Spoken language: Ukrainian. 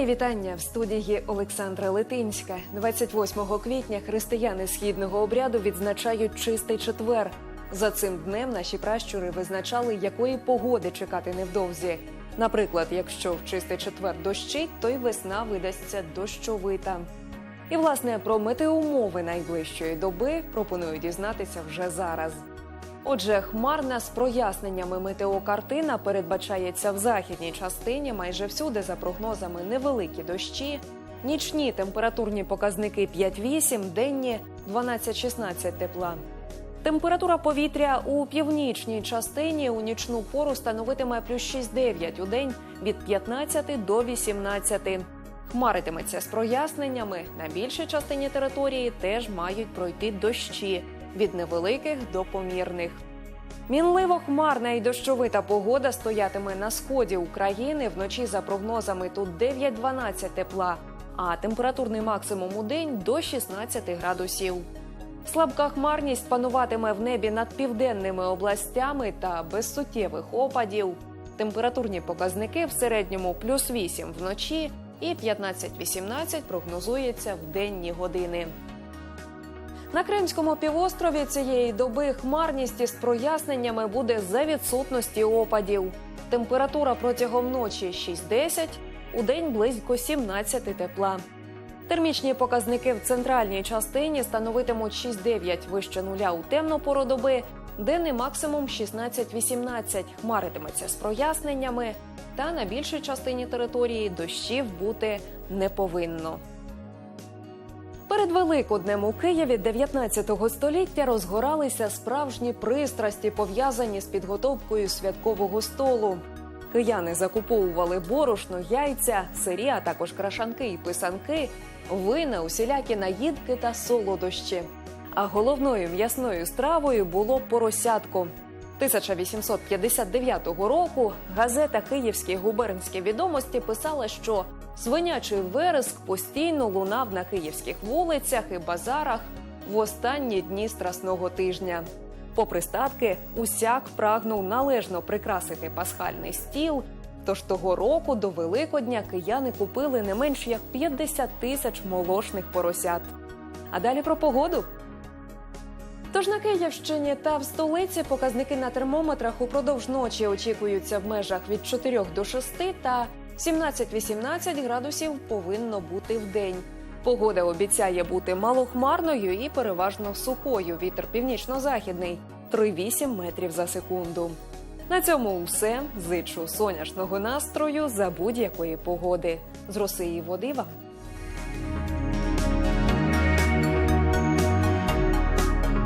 Мої вітання в студії Олександра Литинська. 28 квітня християни східного обряду відзначають чистий четвер. За цим днем наші пращури визначали, якої погоди чекати невдовзі. Наприклад, якщо в чистий четвер дощить, то й весна видасться дощовита. І власне про метеоумови найближчої доби пропоную дізнатися вже зараз. Отже, хмарна з проясненнями метеокартина передбачається в західній частині майже всюди, за прогнозами, невеликі дощі. Нічні температурні показники 5-8, денні 12-16 тепла. Температура повітря у північній частині у нічну пору становитиме плюс 6-9, у день від 15 до 18. Хмаритиметься з проясненнями. На більшій частині території теж мають пройти дощі від невеликих до помірних. Мінливо хмарна і дощовита погода стоятиме на сході України. Вночі за прогнозами тут 9-12 тепла, а температурний максимум у день до 16 градусів. Слабка хмарність пануватиме в небі над південними областями та без суттєвих опадів. Температурні показники в середньому плюс 8 вночі і 15-18 прогнозується в денні години. На Кримському півострові цієї доби хмарність із проясненнями буде за відсутності опадів. Температура протягом ночі 6-10, у день близько 17 тепла. Термічні показники в центральній частині становитимуть 6-9 вище нуля у темну пору доби, денний максимум 16-18, хмаритиметься з проясненнями, та на більшій частині території дощів бути не повинно. Перед Великоднем у Києві 19 століття розгоралися справжні пристрасті, пов'язані з підготовкою святкового столу. Кияни закуповували борошно, яйця, сирі, а також крашанки і писанки, вина, усілякі наїдки та солодощі. А головною м'ясною стравою було поросятко. 1859 року газета Київські губернські відомості писала, що свинячий вереск постійно лунав на київських вулицях і базарах в останні дні страсного тижня. Попри статки, усяк прагнув належно прикрасити пасхальний стіл. Тож того року до Великодня кияни купили не менш як 50 тисяч молочних поросят. А далі про погоду. Тож на Київщині та в столиці показники на термометрах упродовж ночі очікуються в межах від 4 до 6 та 17-18 градусів повинно бути в день. Погода обіцяє бути малохмарною і переважно сухою. Вітер північно-західний 3,8 метрів за секунду. На цьому все. Зичу сонячного настрою за будь-якої погоди. З роси і води вам.